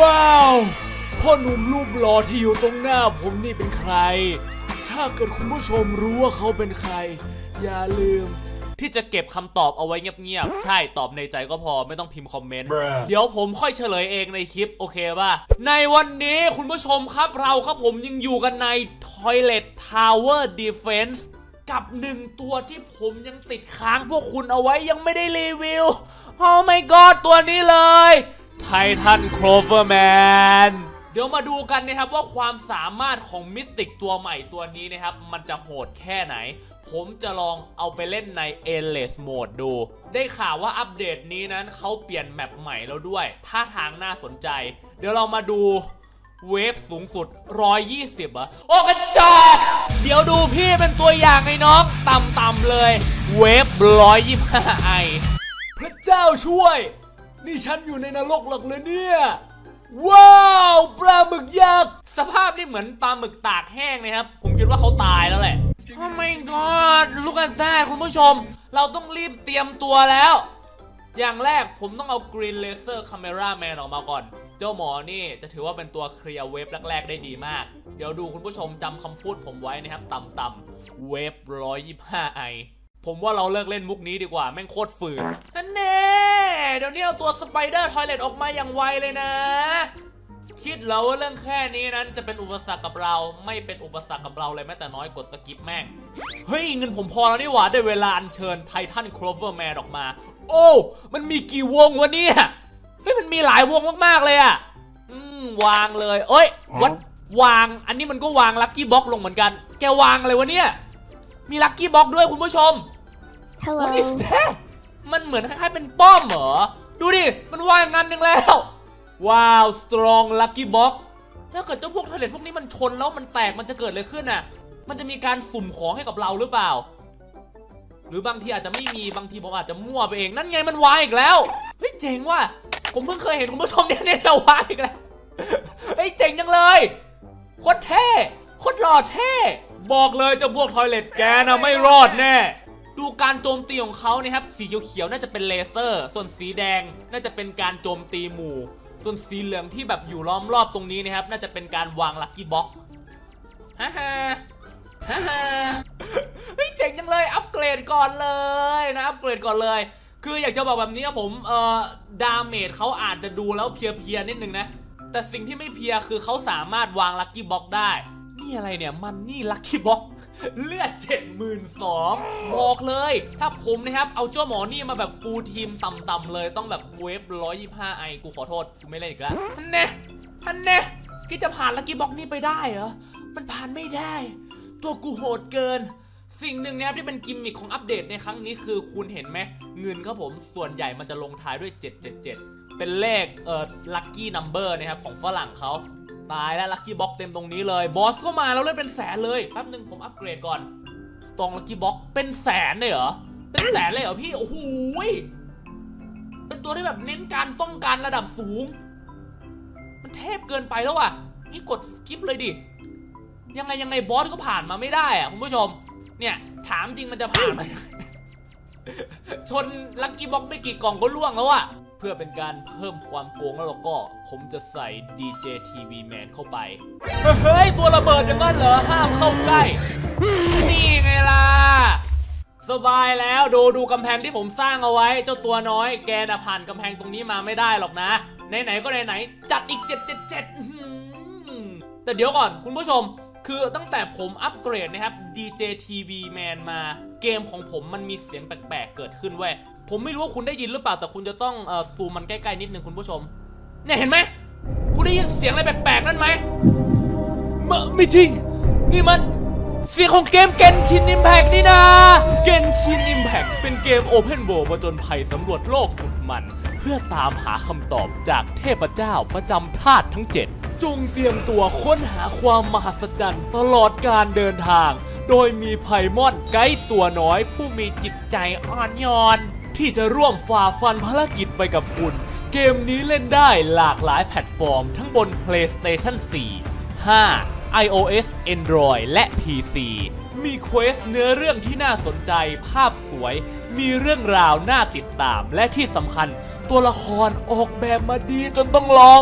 ว้าว พ่อหนุ่มรูปหล่อที่อยู่ตรงหน้าผมนี่เป็นใคร ถ้าเกิดคุณผู้ชมรู้ว่าเขาเป็นใคร อย่าลืม ที่จะเก็บคำตอบเอาไว้เงียบๆ ใช่ตอบในใจก็พอไม่ต้องพิมพ์คอมเมนต์ Bruh เดี๋ยวผมค่อยเฉลยเองในคลิปโอเคป่ะ ในวันนี้คุณผู้ชมครับเราครับผมยังอยู่กันใน Toilet Tower Defense กับหนึ่งตัวที่ผมยังติดค้างพวกคุณเอาไว้ยังไม่ได้รีวิว Oh my god ตัวนี้เลย Titan Cloverman เดี๋ยวมาดูกันนะครับว่าความสามารถของมิสติกตัวใหม่ตัวนี้นะครับ มันจะโหดแค่ไหน ผมจะลองเอาไปเล่นใน Endless Mode ดู ได้ข่าวว่าอัปเดตนี้นั้นเขาเปลี่ยนแมปใหม่แล้วด้วยท่าทางน่าสนใจ เดี๋ยวเรามาดูเวฟสูงสุด 120อะโอ้กระจอกเดี๋ยวดูพี่เป็นตัวอย่างไอ้น้อง ต่ำๆเลย เวฟ125ไอพระเจ้าช่วย นี่ฉันอยู่ในนรกหรอกเลยเนี่ย ว้าวปลาหมึกยักษ์สภาพนี่เหมือนปลาหมึกตากแห้งนะครับ ผมคิดว่าเขาตายแล้วแหละโอ้ my god ลูกอันแท้คุณผู้ชม เราต้องรีบเตรียมตัวแล้ว อย่างแรกผมต้องเอา Green Laser Camera Man ออกมาก่อน เจ้าหมอนี่จะถือว่าเป็นตัวเคลียร์เวฟแรก ๆ ได้ดีมาก เดี๋ยวดูคุณผู้ชมจำคำพูดผมไว้นะครับต่ำๆเวฟ125ไอผมว่าเราเลิกเล่นมุกนี้ดีกว่าแม่งโคตรฝืนนั่นแน่เดี๋ยวนี้เอาตัวสไปเดอร์ทอยเลตออกมาอย่างไวเลยนะ คิดแล้วว่าเรื่องแค่นี้นั้นจะเป็นอุปสรรคกับเราไม่เป็นอุปสรรคกับเราเลยแม้แต่น้อยกดสกิปแม่ง เฮ้ย เงินผมพอแล้วนี่หว่าได้เวลาอัญเชิญไททันโครเวอร์แมนออกมา โอ้ มันมีกี่วงวะเนี่ย เฮ้ย มันมีหลายวงมากๆเลยอะอืมวางเลย เอ้ยวัดวางอันนี้มันก็วางลัคกี้บ็อกลงเหมือนกัน แกวางอะไรวะเนี่ย มีลัคกี้บ็อกด้วยคุณผู้ชม Hello. What is that มันเหมือนคล้ายๆเป็นป้อมเหรอ ดูดิ มันวางงานหนึ่งแล้ว ว้าว strong lucky box ถ้าเกิดเจ้าพวกทะเลพวกนี้มันชนแล้วมันแตกมันจะเกิดอะไรขึ้นน่ะ มันจะมีการสุ่มของให้กับเราหรือเปล่า หรือบางทีอาจจะไม่มี บางทีผมอาจจะมั่วไปเอง นั่นไงมันวางอีกแล้ว เฮ้ยเจ๋งว่ะ ผมเพิ่งเคยเห็นคุณผู้ชมเนี่ยเนี่ยวางอีกแล้ว เฮ้ยเจ๋งจังเลยโคตรเท่โคตรหล่อเท่ บอกเลยเจ้าพวกทอยเลตแกนะไม่รอดแน่ ดูการโจมตีของเขานะครับสีเขียวๆน่าจะเป็นเลเซอร์ ส่วนสีแดงน่าจะเป็นการโจมตีหมู่ ส่วนสีเหลืองที่แบบอยู่ล้อมรอบตรงนี้นะครับ น่าจะเป็นการวางลัคกี้บ็อกฮ่าฮ่าฮ่าฮ่าเฮ้ยเจ๋งจังเลยอัปเกรดก่อนเลยนะอัปเกรดก่อนเลย คืออยากจะบอกแบบนี้ครับผมเอ่อดาเมจเขาอาจจะดูแล้วเพลียๆนิดนึงนะแต่สิ่งที่ไม่เพียคือเขาสามารถวางลัคกี้บ็อกได้ นี่อะไรเนี่ย มันนี่ลัคกี้บ็อกเลือดเจ็ดหมื่นสองบอกเลย ถ้าผมนะครับ เอาเจ้าหมอนี่มาแบบฟูลทีมต่ำๆเลยต้องแบบเวฟร้อยยี่ห้าไอ กูขอโทษ กูไม่เล่นอีกแล้วฮันเน่ฮันเน่คิดจะผ่านลัคกี้บ็อกนี่ไปได้เหรอ มันผ่านไม่ได้ ตัวกูโหดเกินสิ่งหนึ่งนะครับที่เป็นกิมมิคของอัปเดตในครั้งนี้คือคุณเห็นไหมเงินครับผมส่วนใหญ่มันจะลงท้ายด้วย 777 เป็นเลขเอ่อลัคกี้นัมเบอร์นะครับของฝรั่งเขา ตายแล้วลัคกี้บ็อกเต็มตรงนี้เลยบอสก็มาแล้วเลยเป็นแสนเลยแป๊บหนึงผมอัปเกรดก่อนสตองลัคกี้บ็อกเป็นแสนเลยเหรอเป็นแสนเลยเหรอพี่โอ้โหเป็นตัวที่แบบเน้นการป้องกันระดับสูง มันเทพเกินไปแล้วอะนี่กดสกิปเลยดิยังไงยังไงบอสก็ผ่านมาไม่ได้อะคุณผู้ชม เนี่ย ถามจริงมันจะผ่านไหมชนลัคกี้บ็อกไม่กี่กล่องก็ล่วงแล้วอะ เพื่อเป็นการเพิ่มความโกงแล้วเราก็ผมจะใส่ DJ TV Man เข้าไป เฮ้ย ตัวระเบิดอย่างนั้นเหรอ ห้ามเข้าใกล้ นี่ไงล่ะ สบายแล้วดูดูกำแพงที่ผมสร้างเอาไว้ เจ้าตัวน้อย แกน่ะผ่านกำแพงตรงนี้มาไม่ได้หรอกนะ ไหนๆก็ไหนๆจัดอีก 777แต่เดี๋ยวก่อนคุณผู้ชมคือตั้งแต่ผมอัปเกรดนะครับ DJ TV Man มาเกมของผมมันมีเสียงแปลกๆ เกิดขึ้นเว้ย ผมไม่รู้ว่าคุณได้ยินหรือเปล่าแต่คุณจะต้องอซูมมันใกล้ๆนิดนึงคุณผู้ชม เนี่ยเห็นไหม คุณได้ยินเสียงอะไรแปลกๆนั่นไหมไม่จริง นี่มันเสียงของเกมเกนชินอิมแพ t นี่นะเกนชินอิมแพ t เป็นเกมโอเพน o r l d ประจนภัยสำรวจโลกสุดมัน เพื่อตามหาคำตอบจากเทพเจ้าประจำธาตุทั้ง7จงเตรียมตัวค้นหาความมหัศจรรย์ตลอดการเดินทาง โดยมีไพมอนไกด์ตัวน้อยผู้มีจิตใจอ่อนโยน ที่จะร่วมฝ่าฟันภารกิจไปกับคุณ เกมนี้เล่นได้หลากหลายแพลตฟอร์ม ทั้งบน PlayStation 4 5 iOS Android และ PC มีเควสเนื้อเรื่องที่น่าสนใจ ภาพสวย มีเรื่องราวน่าติดตาม และที่สำคัญ ตัวละครออกแบบมาดีจนต้องลอง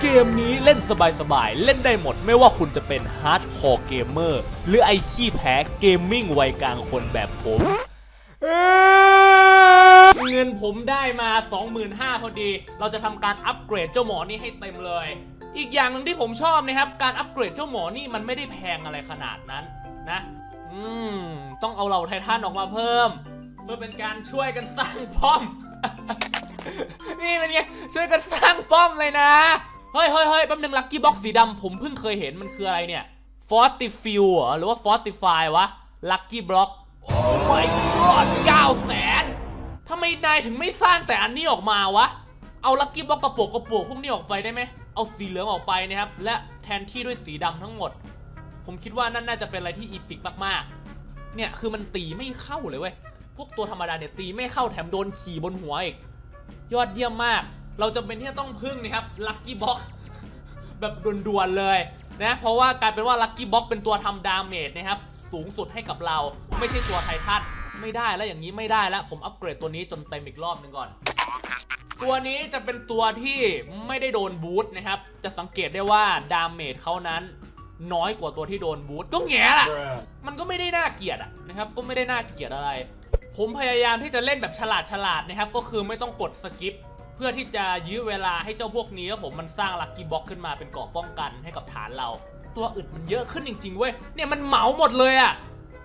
เกมนี้เล่นสบายๆ เล่นได้หมดไม่ว่าคุณจะเป็นฮาร์ดคอร์เกมเมอร์หรือไอขี้แพ้เกมมิ่งวัยกลางคนแบบผม เงินผมได้มา 25,000พอดี เราจะทำการอัปเกรดเจ้าหมอนี่ให้เต็มเลย อีกอย่างหนึ่งที่ผมชอบนะครับ การอัปเกรดเจ้าหมอนี่มันไม่ได้แพงอะไรขนาดนั้นนะอืมต้องเอาเหล่าไททันออกมาเพิ่ม เพื่อเป็นการช่วยกันสร้างป้อม นี่เป็นไงช่วยกันสร้างป้อมเลยนะเฮ้ยเฮ้ยเฮ้ยแป๊บนึงลักกี้บ็อกสีดำผมเพิ่งเคยเห็นมันคืออะไรเนี่ย Fortify เหรอหรือว่า Fortify วะ Lucky Block โอ้ my god 9แสนทำไมนายถึงไม่สร้างแต่อันนี้ออกมาวะ เอาลักกี้บ็อกกระโปกกระโปกพวกนี้ออกไปได้ไหม เอาสีเหลืองออกไปนะครับ และแทนที่ด้วยสีดำทั้งหมด ผมคิดว่านั่นน่าจะเป็นอะไรที่อีพิกมากๆ เนี่ยคือมันตีไม่เข้าเลยเว้ย พวกตัวธรรมดาเนี่ยตีไม่เข้าแถมโดนขี่บนหัวอีก ยอดเยี่ยมมาก เราจะเป็นที่จะต้องพึ่งนะครับลัคกี้บ็อกแบบด่วนๆเลยนะ เพราะว่ากลายเป็นว่าลัคกี้บ็อกเป็นตัวทำดาเมจนะครับสูงสุดให้กับเรา ไม่ใช่ตัวไททันไม่ได้แล้วอย่างนี้ไม่ได้แล้วผมอัปเกรดตัวนี้จนเต็มอีกรอบหนึ่งก่อน ตัวนี้จะเป็นตัวที่ไม่ได้โดนบูทนะครับ จะสังเกตได้ว่าดาเมจเขานั้นน้อยกว่าตัวที่โดนบูทก็แง่ล่ะมันก็ไม่ได้น่าเกลียดอะนะครับ ก็ไม่ได้น่าเกลียดอะไร ผมพยายามที่จะเล่นแบบฉลาดฉลาดๆนะครับ ก็คือไม่ต้องกดสกิปเพื่อที่จะยื้อเวลาให้เจ้าพวกนี้แล้วผมมันสร้างลักกี้บ็อกขึ้นมาเป็นเกราะป้องกันให้กับฐานเรา ตัวอึดมันเยอะขึ้นจริงๆเว้ยเนี่ยมันเหมาหมดเลยอะ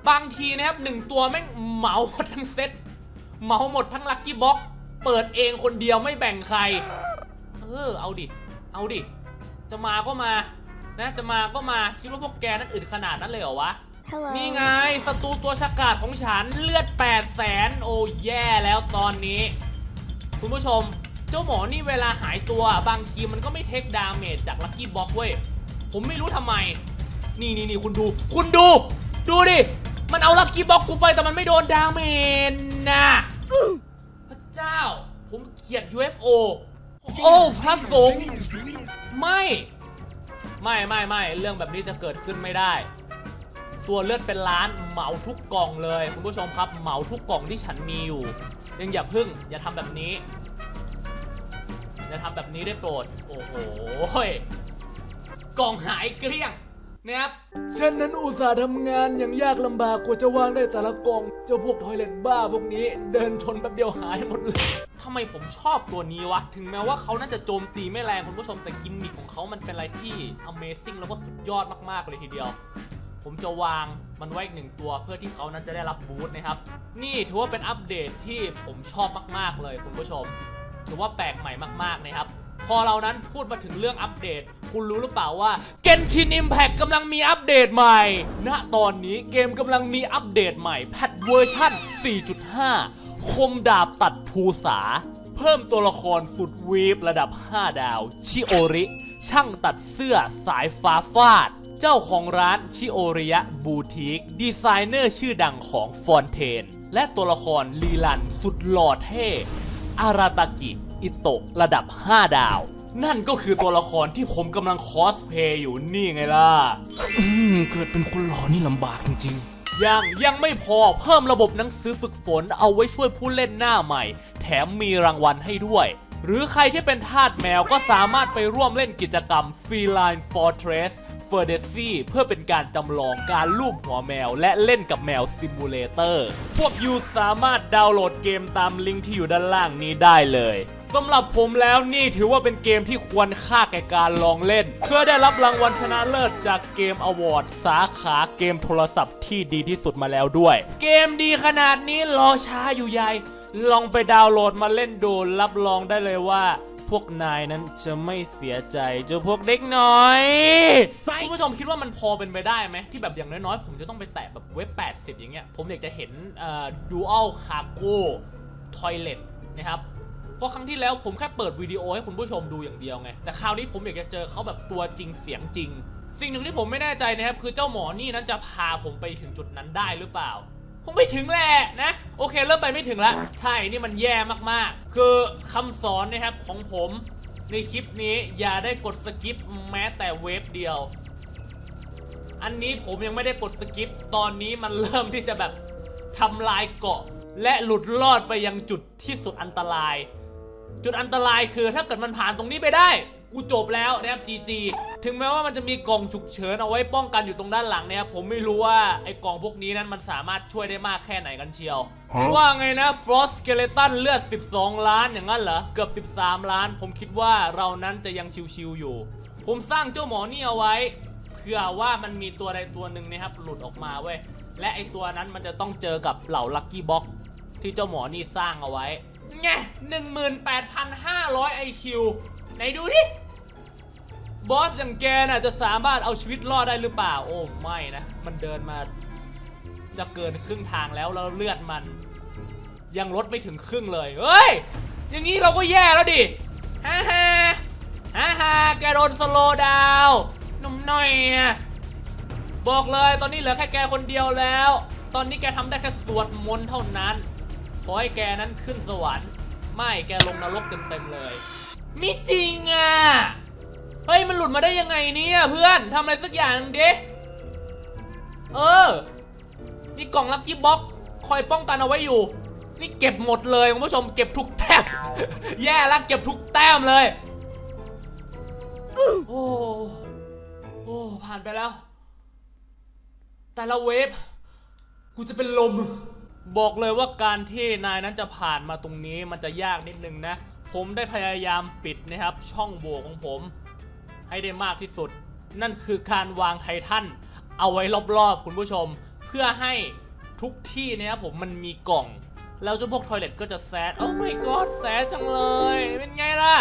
บางทีนะครับหนึ่งตัวแม่งเหมาหมดทั้งเซตเหมาหมดทั้งลักกี้บ็อกเปิดเองคนเดียวไม่แบ่งใคร เออเอาดิ เอาดิ จะมาก็มา นะ จะมาก็มา คิดว่าพวกแกนั้นอึดขนาดนั้นเลยเหรอวะ Hello. นี่ไงศัตรูตัวฉกาจของฉันเลือด 8 0 0แสนโอ้แย่แล้วตอนนี้ คุณผู้ชม เจ้าหมอนี่เวลาหายตัวบางทีมันก็ไม่เทคดาเมจจากลัคกี้บ็อกเว้ย ผมไม่รู้ทำไม นี่นี่นี่คุณดู คุณดู ดูดิ มันเอาลัคกี้บ็อกกูไปแต่มันไม่โดนดาเมจนะพระเจ้า ผมเกลียด UFO โอ้พระสงฆ์ไม่ ไม่ไม่ไม่เรื่องแบบนี้จะเกิดขึ้นไม่ได้ ตัวเลือดเป็นล้านเหมาทุกกล่องเลย คุณผู้ชมครับเหมาทุกกล่องที่ฉันมีอยู่ ยังอย่าพึ่งอย่าทำแบบนี้ อย่าทำแบบนี้ได้โปรด โอ้โหกล่องหายเกลี้ยง นะครับฉันนั้นอุตส่าห์ทำงานอย่างยากลำบากกว่าจะวางได้แต่ละกล่อง เจ้าพวกทอยเลทบ้าพวกนี้ เดินชนแป๊บเดียวหายหมดเลยทำไมผมชอบตัวนี้วะ ถึงแม้ว่าเขาน่าจะโจมตีไม่แรงคุณผู้ชมแต่กิมมิคของเขามันเป็นอะไรที่ Amazing แล้วก็สุดยอดมากๆเลยทีเดียว ผมจะวางมันไว้อีกหนึ่งตัวเพื่อที่เขานั้นจะได้รับบูสต์นะครับ นี่ถือว่าเป็นอัปเดตที่ผมชอบมากๆเลยคุณผู้ชม ถือว่าแปลกใหม่มากๆนะครับ พอเรานั้นพูดมาถึงเรื่องอัปเดต คุณรู้หรือเปล่าว่า Genshin Impact กำลังมีอัปเดตใหม่ ณ ตอนนี้เกมกำลังมีอัปเดตใหม่แพทเวอร์ชั่น 4.5 คมดาบตัดภูษา เพิ่มตัวละครสุดวีฟระดับ 5 ดาว ชิโอริ ช่างตัดเสื้อสายฟ้าฟาด เจ้าของร้านชิโอริยะบูติกดีไซเนอร์ชื่อดังของฟอนเทน และตัวละครลีลันสุดหล่อเท่อาราตากิ อิโตะระดับ 5 ดาว นั่นก็คือตัวละครที่ผมกำลังคอสเพลย์อยู่นี่ไงล่ะ อืม เกิดเป็นคนหล่อนี่ลำบากจริงๆ ยังยังไม่พอเพิ่มระบบหนังสือฝึกฝนเอาไว้ช่วยผู้เล่นหน้าใหม่ แถมมีรางวัลให้ด้วย หรือใครที่เป็นทาสแมวก็สามารถไปร่วมเล่นกิจกรรม Feline Fortress f e r d e s y เพื่อเป็นการจำลองการลูบหัวแมวและเล่นกับแมวซิมูเลเตอร์ พวกยูสามารถดาวน์โหลดเกมตามลิงก์ที่อยู่ด้านล่างนี้ได้เลย สำหรับผมแล้วนี่ถือว่าเป็นเกมที่ควรค่าแก่การลองเล่น เพื่อได้รับรางวัลชนะเลิศจากเกมอวอร์ดสาขาเกมโทรศัพท์ที่ดีที่สุดมาแล้วด้วย เกมดีขนาดนี้รอช้าอยู่ใหญ่ ลองไปดาวน์โหลดมาเล่นดูรับรองได้เลยว่าพวกนายนั้นจะไม่เสียใจเจอพวกเด็กน้อยคุณผู้ชมคิดว่ามันพอเป็นไปได้ไหมที่แบบอย่างน้อยๆ ผมจะต้องไปแตะแบบเว็บ 80 อย่างเงี้ย ผมอยากจะเห็นเอ่อ dual cargo toilet นะครับ เพราะครั้งที่แล้วผมแค่เปิดวิดีโอให้คุณผู้ชมดูอย่างเดียวไง แต่คราวนี้ผมอยากจะเจอเขาแบบตัวจริงเสียงจริง สิ่งหนึ่งที่ผมไม่แน่ใจนะครับคือเจ้าหมอนี่นั้นจะพาผมไปถึงจุดนั้นได้หรือเปล่าคงไม่ถึงแหละนะ โอเคเริ่มไปไม่ถึงละใช่นี่มันแย่มากๆ คือคำสอนนะครับของผมในคลิปนี้อย่าได้กดสกิปแม้แต่เวฟเดียว อันนี้ผมยังไม่ได้กดสกิปตอนนี้มันเริ่มที่จะแบบทำลายเกาะ และหลุดรอดไปยังจุดที่สุดอันตราย จุดอันตรายคือถ้าเกิดมันผ่านตรงนี้ไปได้ กูจบแล้วนะครับ GG ถึงแม้ว่ามันจะมีกล่องฉุกเฉินเอาไว้ป้องกันอยู่ตรงด้านหลังเนี่ยผมไม่รู้ว่าไอ้กล่องพวกนี้นั้นมันสามารถช่วยได้มากแค่ไหนกันเชียว ว่าไงนะ Frost Skeleton เลือด 12 ล้านอย่างนั้นเหรอ เกือบ 13 ล้าน ผมคิดว่าเรานั้นจะยังชิวๆอยู่ ผมสร้างเจ้าหมอนี่เอาไว้เผื่อว่ามันมีตัวใดตัวหนึ่งนะครับหลุดออกมาเว้ยและไอตัวนั้นมันจะต้องเจอกับเหล่าลัคกี้บ็อกที่เจ้าหมอนี่สร้างเอาไว้ ไง18,500 IQ ไหนดูดิ บอสอย่างแกน่ะจะสามารถเอาชีวิตรอดได้หรือเปล่า โอ้ไม่นะ มันเดินมา จะเกินครึ่งทางแล้วแล้วเลือดมัน ยังลดไม่ถึงครึ่งเลย เฮ้ย อย่างนี้เราก็แย่แล้วดิฮ่าฮ่าฮ่าฮ่าแกโดนสโลดาวน์นุ่มหน่อยอะบอกเลยตอนนี้เหลือแค่แกคนเดียวแล้ว ตอนนี้แกทำได้แค่สวดมนต์เท่านั้น ขอให้แกนั้นขึ้นสวรรค์ ไม่แกลงนรกเต็มๆเลยมิจริงอะ เฮ้ย มันหลุดมาได้ยังไงเนี่ยเพื่อนทำอะไรสักอย่างหนึ่งดิเออมีกล่องลักกี้บ็อกคอยป้องกันเอาไว้อยู่ นี่เก็บหมดเลยคุณผู้ชมเก็บทุกแต้ม แย่ละเก็บทุกแต้มเลย โอ้โอ้ผ่านไปแล้ว แต่ละเวฟ กูจะเป็นลม บอกเลยว่าการที่นายนั้นจะผ่านมาตรงนี้มันจะยากนิดนึงนะ ผมได้พยายามปิดนะครับ ช่องโหว่ของผม ให้ได้มากที่สุด นั่นคือการวางไททันเอาไว้รอบๆ คุณผู้ชม เพื่อให้ทุกที่เนะครับผมมันมีกล่อง แล้วเจ้าพวกทอยเลทก็จะแซดโอ้ my god แซดจังเลย เป็นไงล่ะ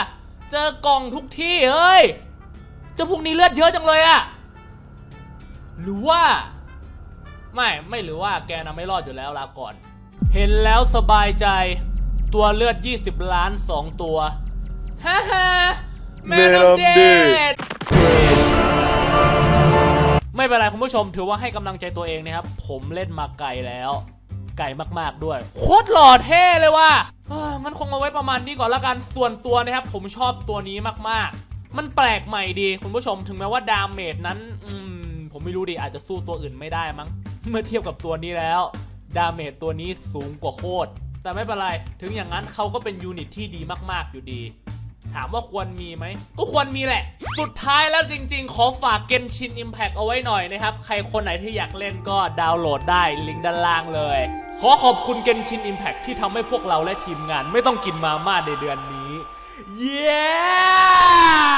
เจอกล่องทุกที่เฮ้ยเจ้าพวกนี้เลือดเยอะจังเลยอะหรือว่า ไม่ไม่หรือว่าแกน่ะไม่รอดอยู่แล้วลาก่อน เห็นแล้วสบายใจตัวเลือด 20 ล้าน 2 ตัวฮ่าฮ่าแมนอ Man อ of เดชไม่เป็นไรคุณผู้ชมถือว่าให้กำลังใจตัวเองนะครับ ผมเล่นมาไกลแล้ว ไกลมากๆด้วย โคตรหล่อเท่เลยว่ะเอ้อมันคงเอาไว้ประมาณนี้ก่อนละกันส่วนตัวนะครับ ผมชอบตัวนี้มากๆ มันแปลกใหม่ดีคุณผู้ชมถึงแม้ว่าดาเมจนั้นอืมผมไม่รู้ดิอาจจะสู้ตัวอื่นไม่ได้มั้ง เมื่อเทียบกับตัวนี้แล้ว ดาเมจตัวนี้สูงกว่าโคตร แต่ไม่เป็นไร ถึงอย่างนั้นเขาก็เป็นยูนิตที่ดีมากๆอยู่ดี ถามว่าควรมีไหม ก็ควรมีแหละ สุดท้ายแล้วจริงๆ ขอฝาก Genshin Impact เอาไว้หน่อยนะครับ ใครคนไหนที่อยากเล่นก็ดาวน์โหลดได้ลิงก์ด้านล่างเลย ขอขอบคุณ Genshin Impact ที่ทำให้พวกเราและทีมงาน ไม่ต้องกินมาม่าในเดือนนี้ เย้